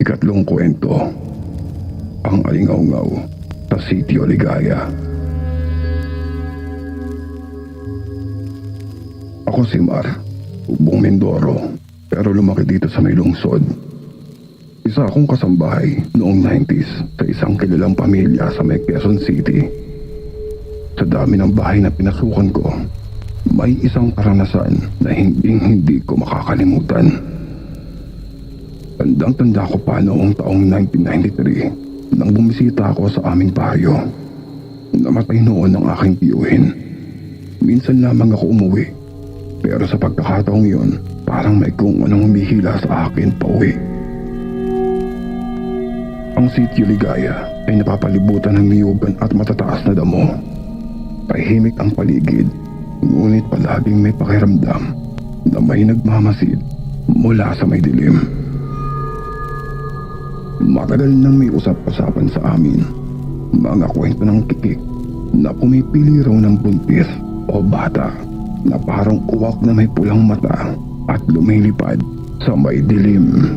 Ikatlong kwento. Ang alingaw sa Sitio Ligaya. Ako si Mar, ubong Mindoro, pero lumaki dito sa may lungsod. Isa akong kasambahay noong 90s sa isang kilalang pamilya sa may Quezon City. Sa dami ng bahay na pinasukan ko, may isang karanasan na hindi hindi ko makakalimutan. Tandang-tanda ko pa noong taong 1993 nang bumisita ako sa aming baryo. Namatay noon ang aking tiyuhin. Minsan lamang ako umuwi. Pero sa pagkakataong yun, parang may kung anong humihila sa akin pauwi. Ang sitio Ligaya ay napapalibutan ng niyugan at matataas na damo. Tahimik ang paligid, ngunit palaging may pakiramdam na may nagmamasid mula sa may dilim. Matagal nang may usap-usapan sa amin. Mga kwento ng kikik na pumipili raw ng buntis o bata na parang uwak na may pulang mata at lumilipad sa may dilim.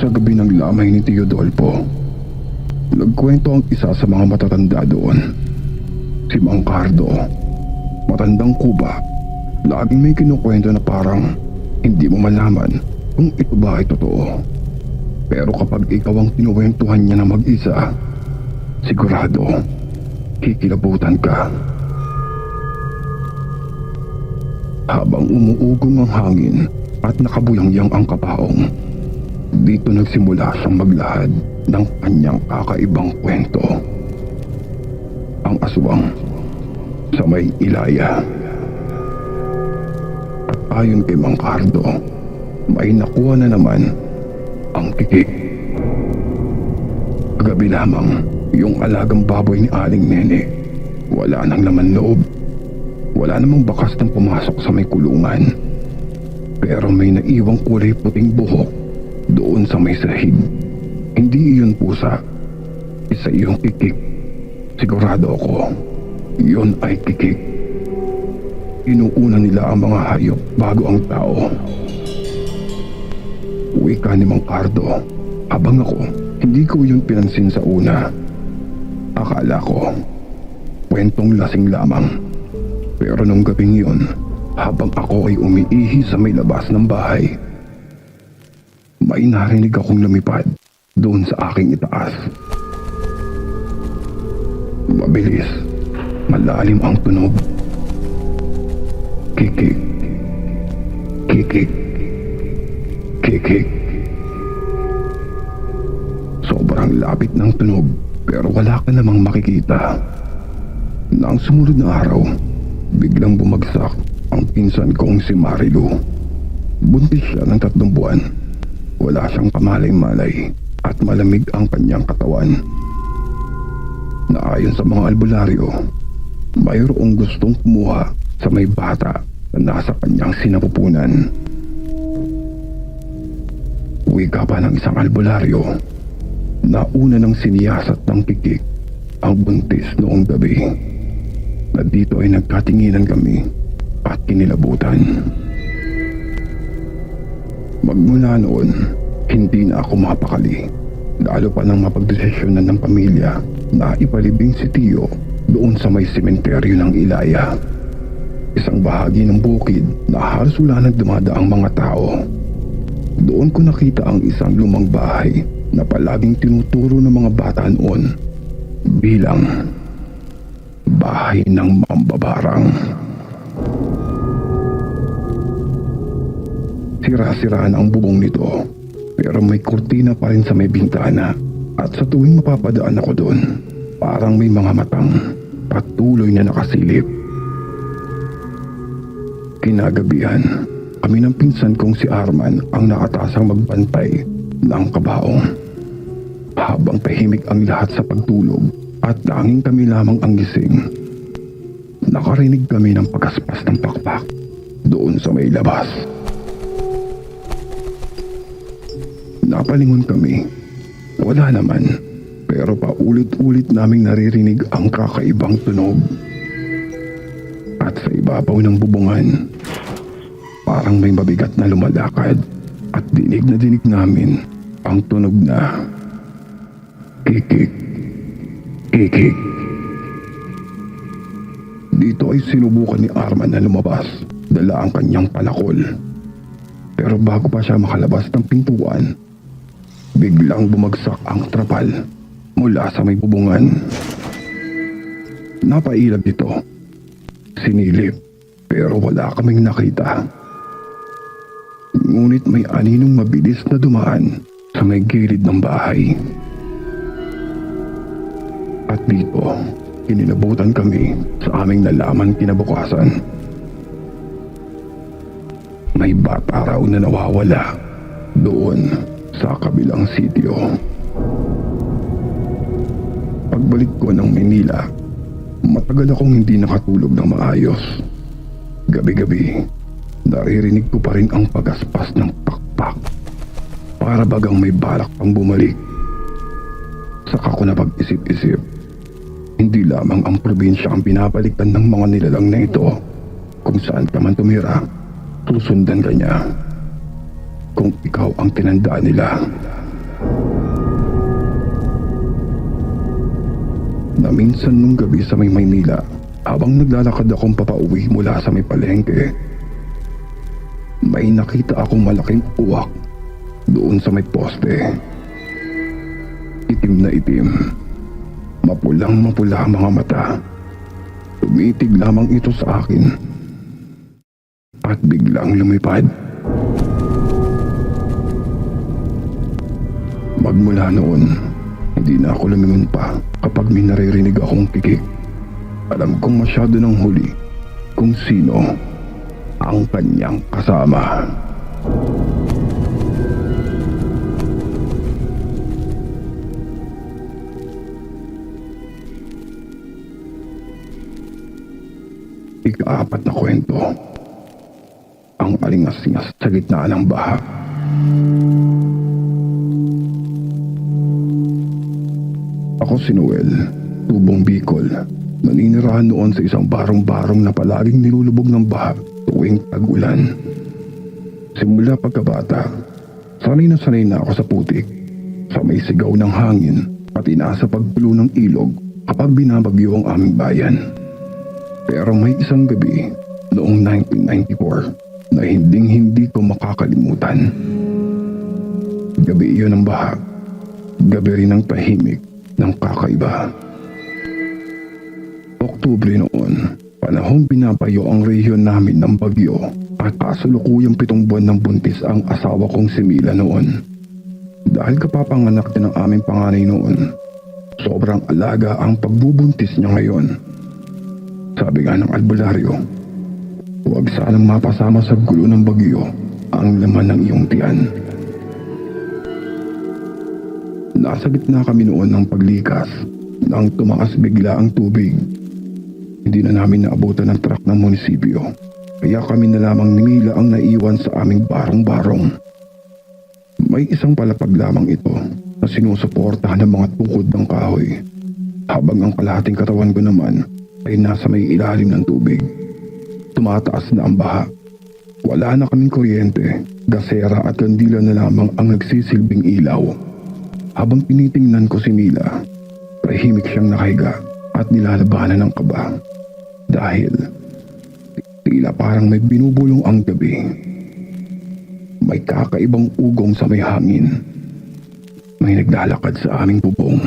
Sa gabi ng lamay ni Teodolfo, nagkwento ang isa sa mga matatanda doon. Si Mang Cardo, matandang kuba, laging may kinukwento na parang hindi mo malaman kung ito ba ay totoo. Pero kapag ikaw ang kinuwentuhan niya na mag-isa, sigurado, kikilabutan ka. Habang umuugong ang hangin at nakabuyangyang ang kapaong, dito nagsimula siyang maglahad ng kanyang kakaibang kwento. Ang aswang sa may ilaya. At ayon kay Mang Cardo, may nakuha na naman ang kikik. Kagabi lamang, yung alagang baboy ni Aling Nene, wala nang laman loob. Wala namang bakas ng pumasok sa may kulungan. Pero may naiwang kulay puting buhok doon sa may sahig. Hindi iyon pusa. Isa iyong kikik. Sigurado ako, yun ay kikik. Inuuna nila ang mga hayop bago ang tao. Wika ni Mang. Habang ako, hindi ko yun pinansin sa una. Akala ko, kwentong lasing lamang. Pero nung gabing yun, habang ako ay umiihi sa may labas ng bahay, may narinig akong lumipad doon sa aking itaas. Mabilis, malalim ang tunog. Kikik, kikik, kikik. Sobrang lapit ng tunog pero wala ka namang makikita. Nang sumunod na araw, biglang bumagsak ang pinsan kong si Marilu. Buntis siya ng tatlong buwan. Wala siyang kamalay-malay at malamig ang kanyang katawan. Naayon sa mga albularyo, mayroong gustong kumuha sa may bata na nasa kanyang sinapupunan. Wika pa ng isang albularyo na una ng siniyasat ng kikik ang buntis noong gabi na dito ay nagkatinginan kami at kinilabutan. Magmula noon, hindi na ako mapakali. Lalo pa nang mapagdesisyonan ng pamilya na ipalibing si Tio doon sa may sementeryo ng Ilaya. Isang bahagi ng bukid na halos wala nang dumadaang mga tao. Doon ko nakita ang isang lumang bahay na palaging tinuturo ng mga bata noon bilang bahay ng mambabarang. Sira-siraan ang bubong nito pero may kurtina pa rin sa may bintana at sa tuwing mapapadaan ako doon parang may mga matang patuloy na nakasilip. Kinagabihan, kami ng pinsan kong si Arman ang nakatasang magbantay ng kabaong. Habang tahimik ang lahat sa pagtulog at tanging kami lamang ang gising. Nakarinig kami ng pagaspas ng pakpak doon sa may labas. Napalingon kami. Wala naman. Pero paulit-ulit naming naririnig ang kakaibang tunog. At sa ibabaw ng bubungan, parang may mabigat na lumalakad At dinig na dinig namin ang tunog na kikik, kikik. Dito ay sinubukan ni Arman na lumabas, dala ang kanyang palakol. Pero bago pa siya makalabas ng pintuan, biglang bumagsak ang trapal mula sa may bubungan. Napailag ito. Sinilip, pero wala kaming nakita. Ngunit may aninong mabilis na dumaan sa may gilid ng bahay. At dito, kinilabutan kami sa aming nalaman kinabukasan. May bata raw na nawawala doon sa kabilang sityo. Pagbalik ko ng Manila, matagal akong hindi nakatulog ng maayos. Gabi-gabi, naririnig ko pa rin ang pagaspas ng pakpak. Para bagang may balak pang bumalik. Saka ko na pag-isip-isip. Hindi lamang ang probinsya ang pinapalitan ng mga nilalang na ito. Kung saan ka man tumira, susundan ka niya. Kung ikaw ang tinandaan nila. Na minsan nung gabi sa may Maynila, habang naglalakad akong papauwi mula sa may palengke, may nakita akong malaking uwak doon sa may poste. Itim na itim. Mapulang mapula ang mga mata. Tumitig lamang ito sa akin. At biglang lumipad. Magmula noon, hindi na ako lumingon pa kapag may naririnig akong kikik. Alam kong masyado ng huli kung sino ang kanyang kasama. Ikaapat na kwento. Ang alingas-ngas sa gitna ng baha. Ako si Noel, tubong Bicol. Naninirahan noon sa isang barong-barong na palaging nilulubog ng baha tuwing tag-ulan. Simula pagkabata, sanay na sanay na ako sa putik, sa may sigaw ng hangin, pati na sa pagpulo ng ilog kapag binabagyo ang aming bayan. Pero may isang gabi noong 1994 na hinding-hindi ko makakalimutan. Gabi iyon ng baha. Gabi rin ng tahimik ng kakaiba. Oktubre noon, panahong binabayo ang rehiyon namin ng bagyo at kasulukuyang pitong buwan ng buntis ang asawa kong si Mila noon. Dahil kapapanganak din ng aming panganay noon, sobrang alaga ang pagbubuntis niya ngayon. Sabi nga ng albularyo, huwag sanang mapasama sa gulo ng bagyo ang laman ng iyong tiyan. Nasa gitna kami noon ng paglikas nang tumaas bigla ang tubig. Hindi na namin naabutan ng truck ng munisipyo. Kaya kami na lamang ni Mila ang naiwan sa aming barong-barong. May isang palapag lamang ito na sinusuportahan ng mga tukod ng kahoy. Habang ang kalahating katawan ko naman ay nasa may ilalim ng tubig. Tumataas na ang baha. Wala na kaming kuryente, gasera at kandila na lamang ang nagsisilbing ilaw. Habang tinitingnan ko si Mila, tahimik siyang nakahiga at nilalabanan ng kaba. Dahil tila parang may binubulong ang gabi. May kakaibang ugong sa may hangin. May naglalakad sa aming bubong.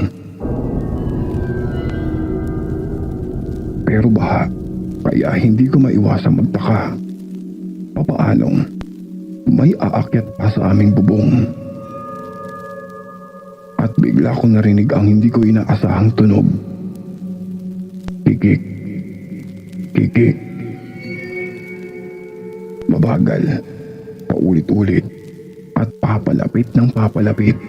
Pero baha, kaya hindi ko maiwasang magtaka. Papaanong may aakyat pa sa aming bubong. At bigla ko narinig ang hindi ko inaasahang tunog. Kikik. Kikik. Mabagal. Paulit-ulit. At papalapit ng papalapit.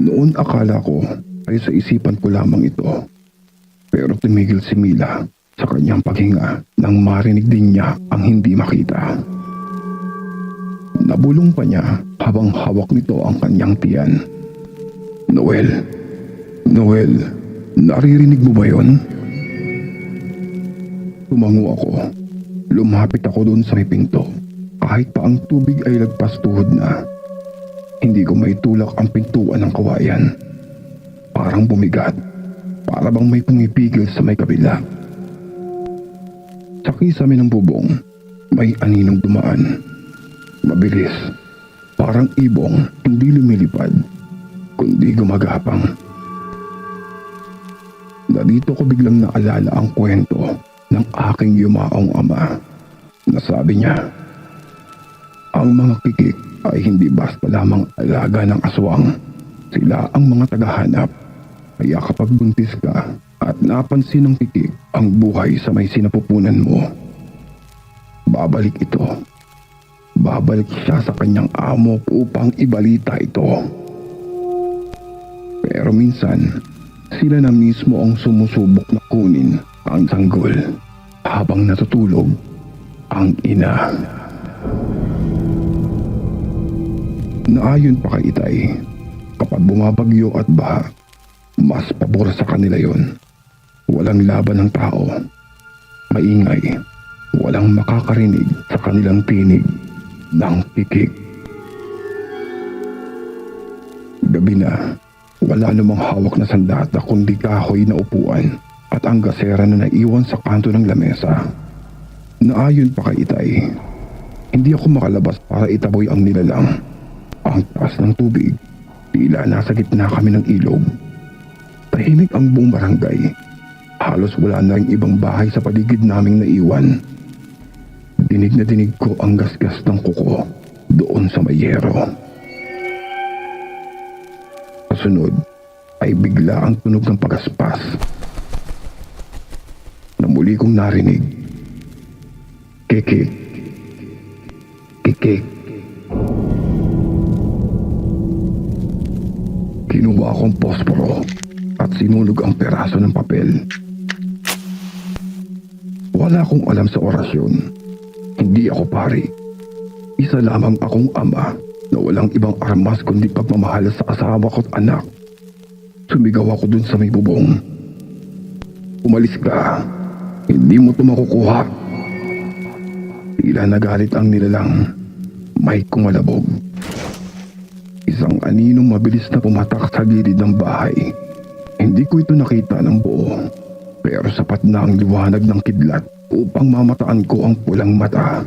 Noon akala ko ay sa isipan ko lamang ito. Pero tumigil si Mila sa kanyang paghinga nang marinig din niya ang hindi makita. Nabulong pa niya habang hawak nito ang kanyang tiyan. Noel, Noel, naririnig mo ba yon? Tumango ako. Lumapit ako doon sa may pinto. Kahit pa ang tubig ay lagpas tuhod na, hindi ko maitulak ang pintuan ng kawayan. Parang bumigat, para bang may pumipigil sa may kabila. Sa kisame ng bubong, may aninong dumaan. Mabilis, parang ibong hindi lumilipad, kundi gumagapang. Narito ko biglang naalala ang kwento ng aking yumaong ama na sabi niya, ang mga kikik ay hindi basta lamang alaga ng aswang. Sila ang mga tagahanap. Kaya kapag buntis ka at napansin ng kikik ang buhay sa may sinapupunan mo, babalik ito. Babalik siya sa kanyang amo upang ibalita ito. Pero minsan, sila na mismo ang sumusubok na kunin ang sanggol habang natutulog ang ina. Naayon pa kay Itay, kapag bumabagyo at baha, mas pabor sa kanila yon. Walang laban ng tao. Maingay, walang makakarinig sa kanilang tinig ng pikik. Gabi na, wala namang hawak na sandata kundi kahoy na upuan at ang gasera na naiwan sa kanto ng lamesa. Naayon pa kay Itay, hindi ako makalabas para itaboy ang nilalang. Ang taas ng tubig, tila nasa gitna kami ng ilog. Tahimik ang buong barangay. Halos wala na rin ibang bahay sa paligid naming naiwan. Dinig na dinig ko ang gasgas ng kuko doon sa mayero. Kasunod ay bigla ang tunog ng pagaspas na muli kong narinig. Kikik. Kikik. Kinuha akong posporo at sinunog ang peraso ng papel. Wala akong alam sa orasyon. Hindi ako pari. Isa lamang akong ama na walang ibang armas kundi pagmamahal sa asawa ko't anak. Sumigaw ako dun sa may bubong. Umalis ka. Hindi mo ito makukuha. Tila nagalit ang nilalang. May kumalabog. Isang aninong mabilis na pumatak sa gilid ng bahay. Hindi ko ito nakita ng buo. Pero sapat na ang liwanag ng kidlat upang mamataan ko ang pulang mata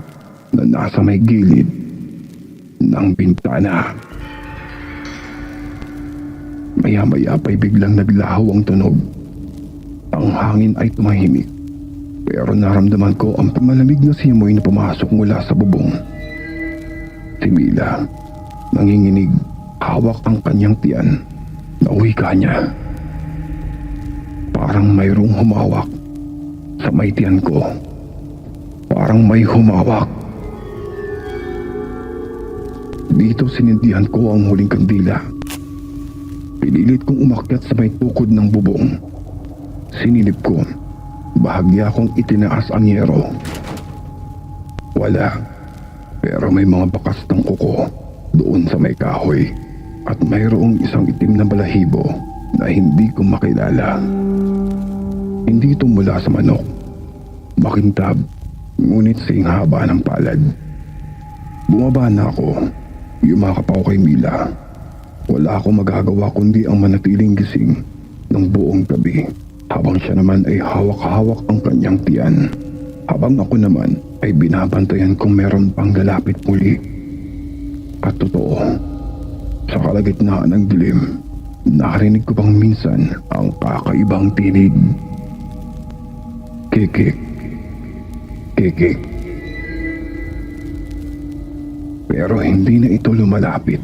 na nasa may gilid ng bintana. Maya-maya pa'y biglang naglaho ang tunog. Ang hangin ay tumahimik. Pero naramdaman ko ang malamig na simoy na pumasok mula sa bubong. Si Mila, nanginginig, hawak ang kanyang tiyan. Nauwi ka niya. Parang mayroong humawak sa may tiyan ko. Parang may humawak. Dito sinindihan ko ang huling kandila. Pinilit kong umakyat sa may tukod ng bubong. Sinilip ko. Bahagya kong itinaas ang yero. Wala. Pero may mga bakas ng kuko doon sa may kahoy. At mayroong isang itim na balahibo na hindi ko makilala. Hindi ito mula sa manok. Makintab, ngunit sing haba ng palad. Bumaba na ako. Yumakap ako kay Mila. Wala akong magagawa kundi ang manatiling gising ng buong gabi. Habang siya naman ay hawak-hawak ang kanyang tiyan. Habang ako naman ay binabantayan kung meron pang lalapit muli. At totoo, sa kalagitnaan ng dilim, narinig ko pang minsan ang kakaibang tinig. Kikik. Kikik. Pero hindi na ito lumalapit.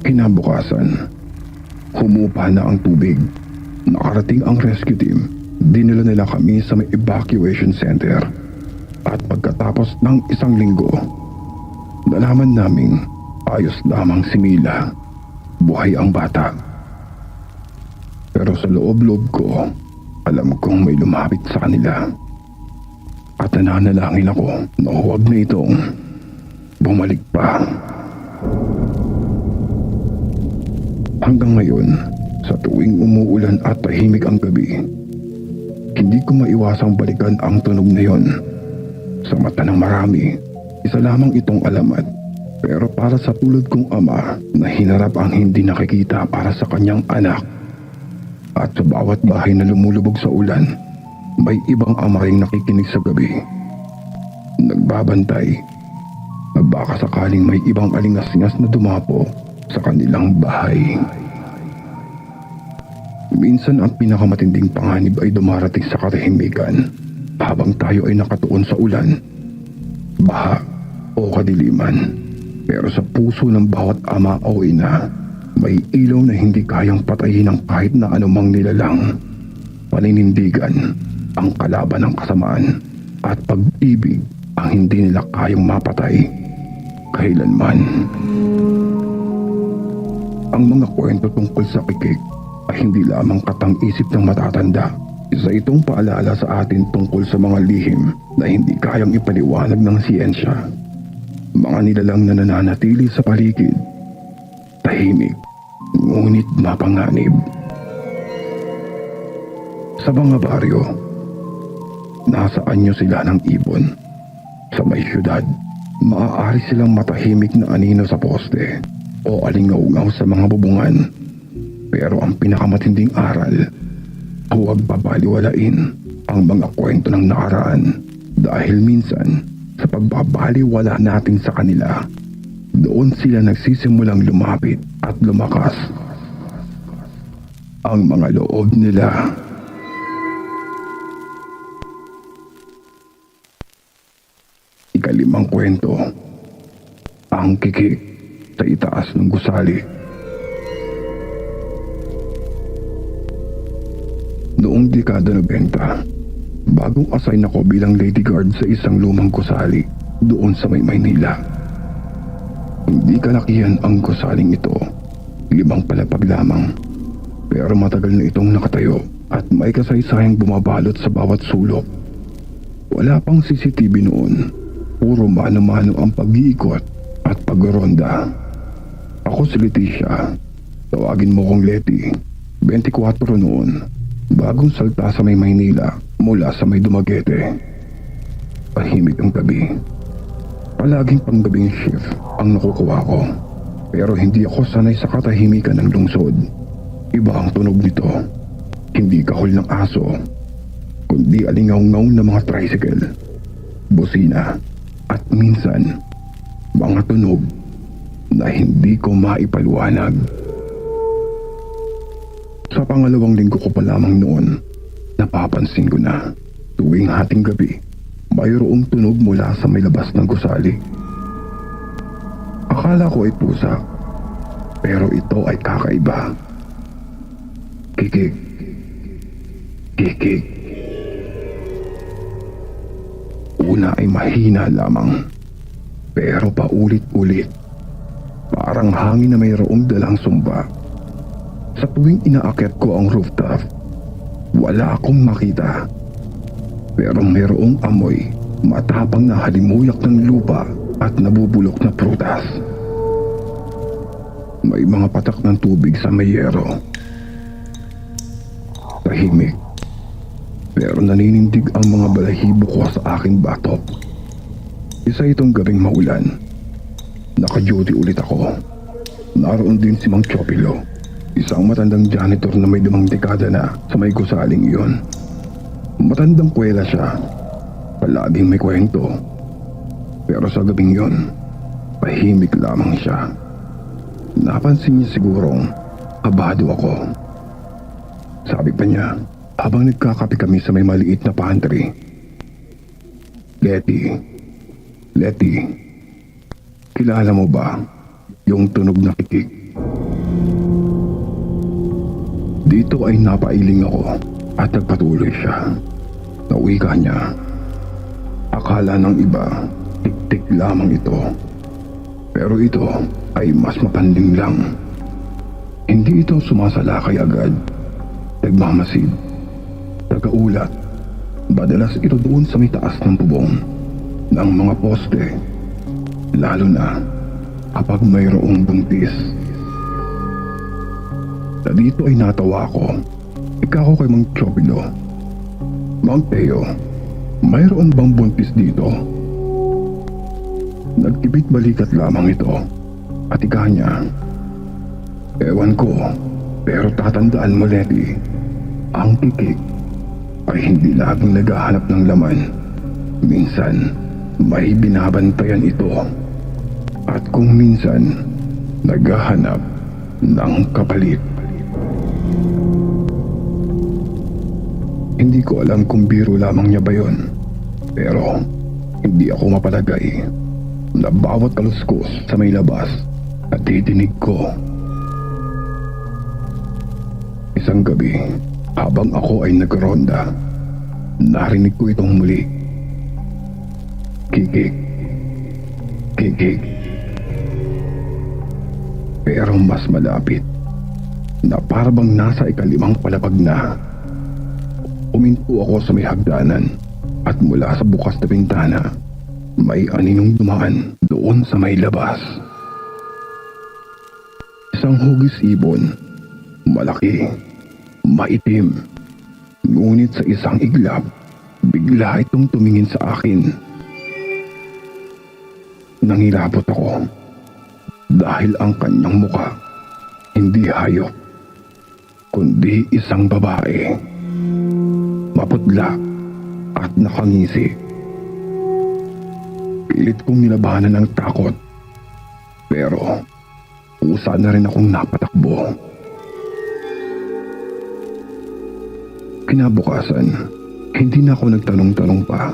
Kinabukasan, humupa na ang tubig. Nakarating ang rescue team. Dinala nila kami sa may evacuation center. At pagkatapos ng isang linggo, nalaman naming ayos lamang si Mila. Buhay ang bata. Pero sa loob-loob ko, alam kong may lumapit sa kanila. At nananalangin ako na huwag na itong bumalik pa. Hanggang ngayon, sa tuwing umuulan at tahimik ang gabi, hindi ko maiwasang balikan ang tunog na yon. Sa mata ng marami, isa lamang itong alamat. Pero para sa tulad kong ama na hinarap ang hindi nakikita para sa kanyang anak. At sa bawat bahay na lumulubog sa ulan, may ibang ama ring nakikinig sa gabi. Nagbabantay na baka sakaling may ibang alingas-ngas na dumapo sa kanilang bahay. Minsan ang pinakamatinding panganib ay dumarating sa katahimikan habang tayo ay nakatuon sa ulan, baha o kadiliman. Pero sa puso ng bawat ama o ina, may ilaw na hindi kayang patayin ng kahit na anumang nilalang. Paninindigan ang kalaban ng kasamaan at pag-ibig ang hindi nila kayang mapatay kailanman. Ang mga kwento tungkol sa kikik ay hindi lamang katang-isip ng matatanda. Isa itong paalala sa atin tungkol sa mga lihim na hindi kayang ipaliwanag ng siyensya. Mga nilalang na nananatili sa paligid. Tahimik, ngunit mapanganib. Sa mga baryo, nasa anyo sila ng ibon. Sa may syudad, maaari silang matahimik na anino sa poste o alingaw sa mga bubungan. Pero ang pinakamatinding aral, huwag babaliwalain ang mga kwento ng nakaraan dahil minsan sa pagbabaliwala natin sa kanila, doon sila nagsisimulang lumapit at lumakas. Ang mga loob nila. Ikalimang kwento. Ang kikik sa itaas ng gusali. Noong dekada 90, bagong assign ako bilang lady guard sa isang lumang gusali doon sa may Maynila. Hindi kalakihan ang gusaling ito. Limang palapag lamang. Pero matagal na itong nakatayo at may kasaysayang bumabalot sa bawat sulok. Wala pang CCTV noon. Puro mano-mano ang pag-iikot at pagronda. Ako si Leticia. Tawagin mo kong Leti. 24 noon. Bagong salta sa may Maynila mula sa may Dumaguete. Tahimik ang gabi. Palaging panggabing shift ang nakukuha ko. Pero hindi ako sanay sa katahimikan ng lungsod. Iba ang tunog nito. Hindi kahol ng aso, kundi alingaw-ngaw ng mga tricycle, busina, at minsan, mga tunog na hindi ko maipaliwanag. Sa pangalawang linggo ko pa lamang noon, napapansin ko na tuwing hating gabi, mayroong tunog mula sa may labas ng gusali. Akala ko ay pusa, pero ito ay kakaiba. Kikik. Kikik. Una ay mahina lamang, pero paulit-ulit. Parang hangin na mayroong dalang sumba. Sa tuwing inaakyat ko ang rooftop, wala akong makita. Pero mayroong amoy, matapang na halimuyak ng lupa at nabubulok na prutas. May mga patak ng tubig sa mayero. Tahimik. Pero naninindig ang mga balahibo ko sa aking batok. Isa itong gabing maulan. Naka-duty ulit ako. Naroon din si Mang Chopilo. Isang matandang janitor na may limang dekada na sa may gusaling iyon. Matandang kwela siya. Palaging may kwento. Pero sa gabing yon, tahimik lamang siya. Napansin niya sigurong abado ako. Sabi pa niya, habang nagkakape kami sa may maliit na pantry. Letty, Letty, kilala mo ba yung tunog na kikik? Dito ay napailing ako at nagpatuloy siya. Nauwi ka niya. Akala ng iba, tik-tik lamang ito. Pero ito ay mas mapanling lang. Hindi ito sumasalakay agad. Nagmamasid. Tagaulat. Madalas ito doon sa may taas ng bubong ng mga poste. Lalo na kapag mayroong buntis. Sa dito ay natawa ko. Ikaw kay Mang Chobilo. Mang Teo, mayroon bang buntis dito? Nagkibit balikat lamang ito. At ika niya, Ewan ko, pero tatandaan mo, Letty, ang kikik ay hindi laging naghahanap ng laman. Minsan, may binabantayan ito. At kung minsan, naghahanap ng kapalit. Hindi ko alam kung biro lamang niya ba yon. Pero, hindi ako mapalagay na bawat kaluskos sa may labas at titinig ko. Isang gabi, habang ako ay nagronda, narinig ko itong muli. Kikik. Kikik. Pero mas malapit na parabang nasa ikalimang palapag na. Uminto ako sa may hagdanan at mula sa bukas na bintana, may aninong dumaan doon sa may labas. Isang hugis ibon, malaki, maitim. Ngunit sa isang iglap, bigla itong tumingin sa akin. Nangilabot ako dahil ang kanyang muka hindi hayop, kundi isang babae. Maputla at nakangisi. Pilit kong nilabanan ng takot. Pero, usa na rin akong napatakbo. Kinabukasan, hindi na ako nagtanong-tanong pa.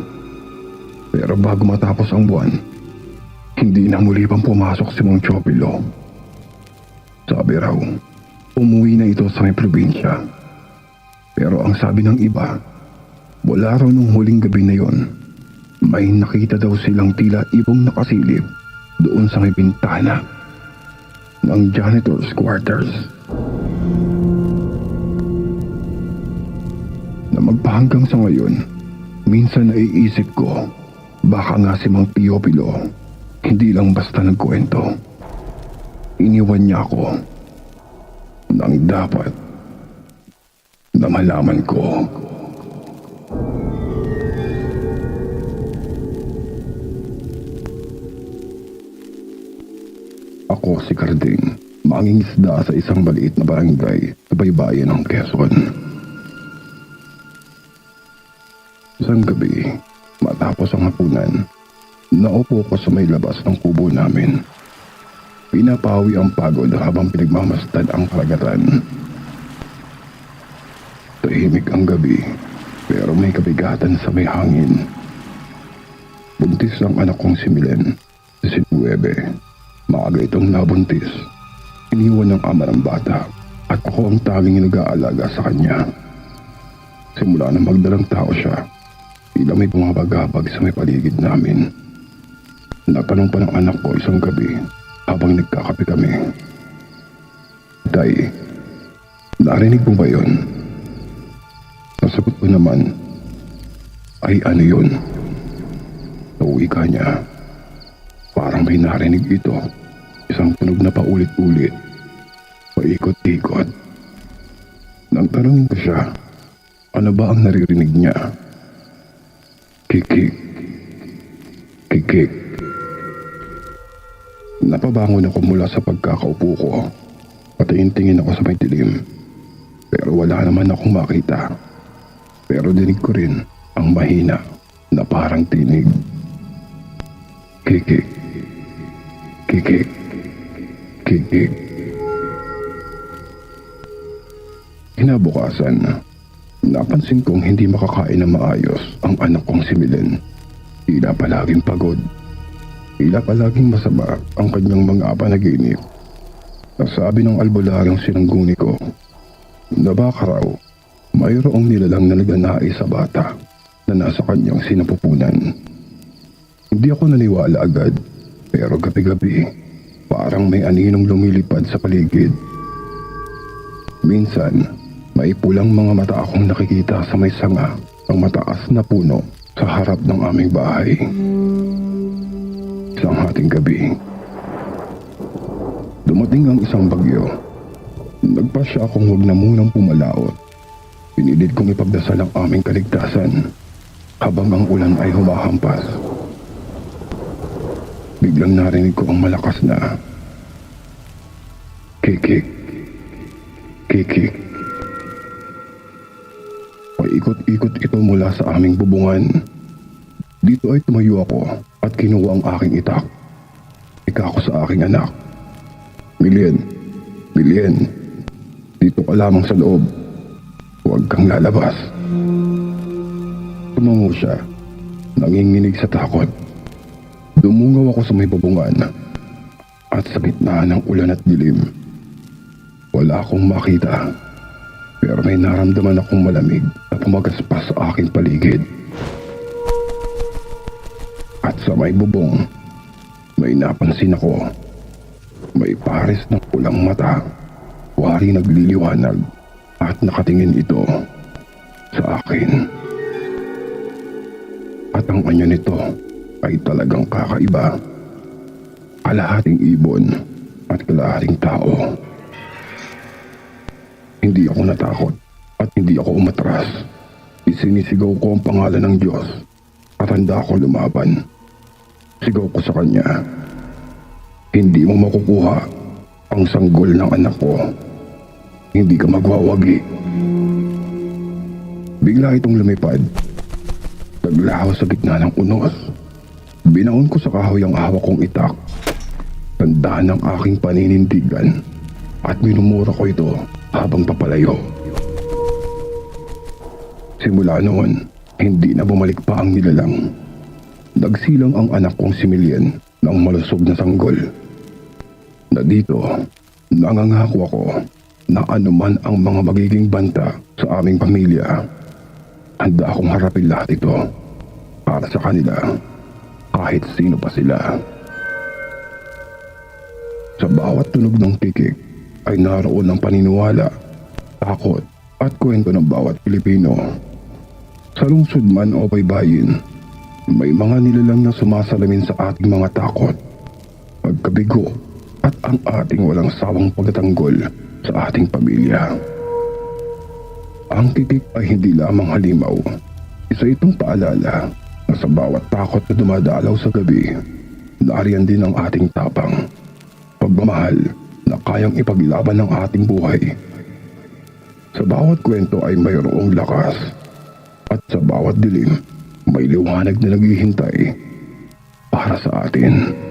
Pero bago matapos ang buwan, hindi na muli pang pumasok si Mang Chopilo. Sabi raw, umuwi na ito sa may probinsya. Pero ang sabi ng iba, wala raw nung huling gabi na yon. May nakita daw silang tila ibong nakasilip doon sa may bintana ng janitor's quarters. Magpahanggang sa ngayon, minsan naiisip ko, baka nga si Mang Teopilo, hindi lang basta nagkwento. Iniwan niya ako nang dapat na malaman ko. Ako si Carding, mangingisda sa isang maliit na barangay sa baybayin ng Quezon. Isang gabi, matapos ang hapunan, naupo ko sa may labas ng kubo namin. Pinapawi ang pagod habang pinagmamasdan ang karagatan. Tahimik ang gabi, pero may kabigatan sa may hangin. Buntis ang anak kong si Milen, si Nuebe. Maaga itong nabuntis. Iniwan ng ama ng bata at ako ang tanging nag-aalaga sa kanya. Simula na magdalang tao siya, tila may bumabagabag sa may paligid namin. Natanong pa ng anak ko isang gabi habang nagkakape kami. Tay, narinig mo ba yun? Nasagot ko naman, ay ano yun? Nauwi ka niya. Parang may narinig ito. Isang tunog na paulit-ulit. Paikot-ikot. Nang tanongin ko siya, ano ba ang naririnig niya? Kikik. Kikik. Napabangon ako mula sa pagkakaupo ko. Patingin-tingin ako sa may dilim. Pero wala naman akong makita. Pero dinig ko rin ang mahina na parang tinig. Kikik. Kikik. Kikik. Kinabukasan, napansin kong hindi makakain na maayos ang anak kong si Milen. Tila palaging pagod. Tila palaging masama ang kanyang mga panaginip. Nasabi ng albularyong sinangguni ko na baka raw mayroong nilalang na naganai sa bata na nasa kanyang sinapupunan. Hindi ako naniwala agad pero gabi-gabi parang may aninong lumilipad sa paligid. Minsan, may pulang mga mata akong nakikita sa may sanga ng mataas na puno sa harap ng aming bahay. Isang hating gabi, dumating ang isang bagyo. Nagpasya akong huwag na munang pumalaot. Pinilit kong ipagdasal ang aming kaligtasan habang ang ulan ay humahampas. biglang narinig ko ang malakas na kikik, kikik. Paikot-ikot ito mula sa aming bubungan. Dito ay tumayo ako at kinuha ang aking itak. Ika ako sa aking anak. Milien, Milien, dito ka lamang sa loob. Huwag kang lalabas. Tumango siya, nanginginig sa takot. Dumungaw ako sa may bubungan at sa gitna ng ulan at dilim. Wala akong makita, pero may naramdaman akong malamig na pumagaspas sa aking paligid. At sa may bubong, may napansin ako. May pares ng pulang mata. Wari nagliliwanag at nakatingin ito sa akin. At ang anyo nito ay talagang kakaiba. Kalahating ibon at kalahating tao. Hindi ako natakot at hindi ako umatras. Isinisigaw ko ang pangalan ng Diyos at handa ako lumaban. Sigaw ko sa kanya. Hindi mo makukuha ang sanggol ng anak ko. Hindi ka magwawagi. Bigla itong lumipad. Naglahaw sa gitna ng unos. Binaon ko sa kahoy ang hawak kong itak. Tandaan ng aking paninindigan at minumura ko ito habang papalayo. Simula noon, hindi na bumalik pa ang nilalang. Nagsilang ang anak kong si Milien ng malusog na sanggol. Na dito, nangangako ako na anuman ang mga magiging banta sa aming pamilya, handa akong harapin lahat ito para sa kanila kahit sino pa sila. Sa bawat tunog ng kikik ay naroon ang paniniwala, takot at kwento ng bawat Pilipino. Sa lungsod man o baybayin, may mga nilalang na sumasalamin sa ating mga takot, pagkabigo at ang ating walang sawang pagtanggol sa ating pamilya. Ang kikik ay hindi lamang halimaw. Isa itong paalala na sa bawat takot na dumadalaw sa gabi, nariyan din ang ating tapang. Pagmamahal na kayang ipaglaban ng ating buhay. Sa bawat kwento ay mayroong lakas. At sa bawat dilim, may liwanag na naghihintay para sa atin.